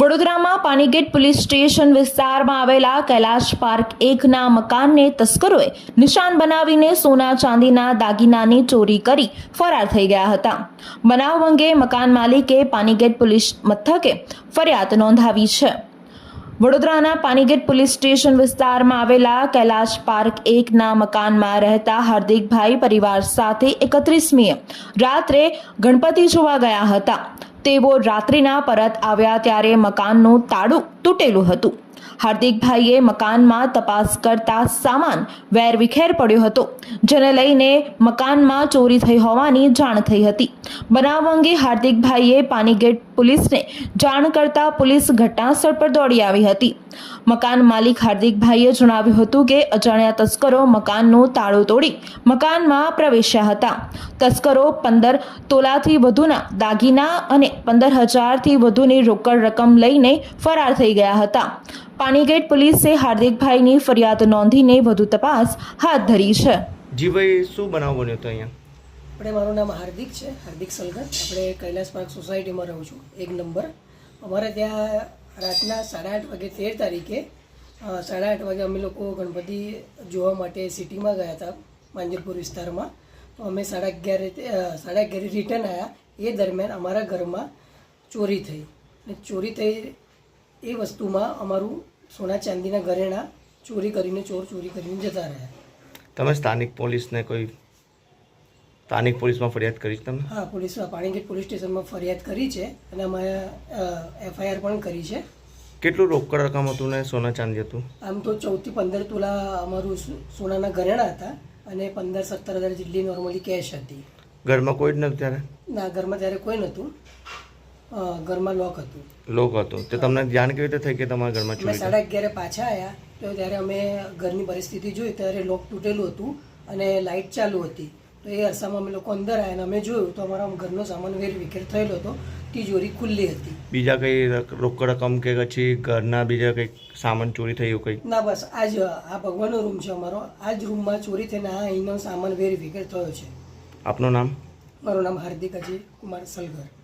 વડોદરામાં Panigate police station વિસ્તારમાં આવેલા કૈલાશ પાર્ક એકના મકાનને તસ્કરોએ નિશાન બનાવીને સોના ચાંદીના દાગીનાની ચોરી કરી ફરાર થઈ ગયા હતા. બનાવ અંગે મકાન માલિકે પાનીગેટ પોલીસ મથકે ફરિયાદ નોંધાવી છે. વડોદરાના પાનીગેટ પોલીસ સ્ટેશન વિસ્તારમાં આવેલા કૈલાશ પાર્ક એકના મકાનમાં રહેતા હાર્દિકભાઈ પરિવાર સાથે એકત્રીસમીએ રાત્રે ગણપતિ જોવા ગયા હતા. તેઓ રાત્રિના પરત આવ્યા ત્યારે મકાનનું તાળું તૂટેલું હતું. હાર્દિકભાઈએ મકાનમાં તપાસ કરતા સામાન વેરવિખેર પડ્યો હતો, જેને લઈને મકાનમાં ચોરી થઈ હોવાની જાણ થઈ હતી. બનાવ અંગે હાર્દિકભાઈએ પાનીગેટ પોલીસને જાણ કરતા પોલીસ ઘટનાસ્થળ પર દોડી આવી હતી. મકાન માલિક હાર્દિકભાઈએ જણાવ્યું હતું કે, અજાણ્યા તસ્કરો મકાનનું તાળું તોડી મકાનમાં પ્રવેશ્યા હતા. તસ્કરો પંદર તોલાથી વધુના દાગીના અને પંદર હજારથી વધુની રોકડ રકમ લઈને ફરાર થઈ ગયા હતા. પાણીગેટ પોલીસે હાર્દિકભાઈની ફરિયાદ નોંધીને વધુ તપાસ હાથ ધરી છે. જી ભાઈ શું બનાવ બન્યો હતો અહીંયા? આપણે મારું નામ હાર્દિક છે હાર્દિક સલગર આપણે કૈલાસ પાર્ક સોસાયટીમાં રહું છું એક નંબર. અમારે ત્યાં રાતના સાડા આઠ વાગે તેર તારીખે સાડા આઠ વાગે અમે લોકો ગણપતિ જોવા માટે સિટીમાં ગયા હતા માંજરપુર વિસ્તારમાં. તો અમે સાડા અગિયારે સાડા અગિયારે રિટર્ન આવ્યા એ દરમિયાન અમારા ઘરમાં ચોરી થઈ. અને ચોરી થઈ એ વસ્તુમાં અમારું સોના ચાંદીના ઘરેણાં ચોરી કરીને ચોર ચોરી કરીને જતા રહ્યા. તમે સ્થાનિક પોલીસને કોઈ સ્થાનિક પોલીસમાં ફરિયાદ કરી તમે હા પોલીસમાં પાણીગેટ પોલીસ સ્ટેશનમાં ફરિયાદ કરી છે અને અમે એફઆઈઆર પણ કરી છે. કેટલું રોકડ રકમ હતું ને સોના ચાંદી હતું? આમ તો ચૌદથી પંદર તોલા અમારું સોનાના ઘરેણાં હતા અને પંદર સત્તર હજાર જેટલી નોર્મલી કેશ હતી. ઘરમાં કોઈ જ નહોતું ત્યારે? ના ઘરમાં ત્યારે કોઈ નહોતું. ઘરમાં લોક હતું. લોક હતો. તે તમને જાણ કેવી રીતે થઈ કે તમારા ઘરમાં ચોરી થઈ? સાડા અગિયારે પાછા આવ્યા તો ત્યારે અમે ઘરની પરિસ્થિતિ જોઈ. ત્યારે લોક તૂટેલું હતું અને લાઇટ ચાલુ હતી. તો એ અરસામાં અમે લોકો અંદર આવ્યા અને અમે જોયું તો અમારા ઘરનો સામાન વેર વિખેર થયેલો હતો. તિજોરી ખુલ્લી હતી. બીજા કઈ રક- રોકડ રકમ કે પછી ઘરના બીજા કંઈક સામાન ચોરી થયું કંઈક ના બસ. આજ આ ભગવાનનો રૂમ છે અમારો. આ જ રૂમમાં ચોરી થઈને આ અહીંનો સામાન વેર વિકેટ થયો છે. આપનું નામ? મારું નામ હાર્દિક અજય કુમાર સલગર.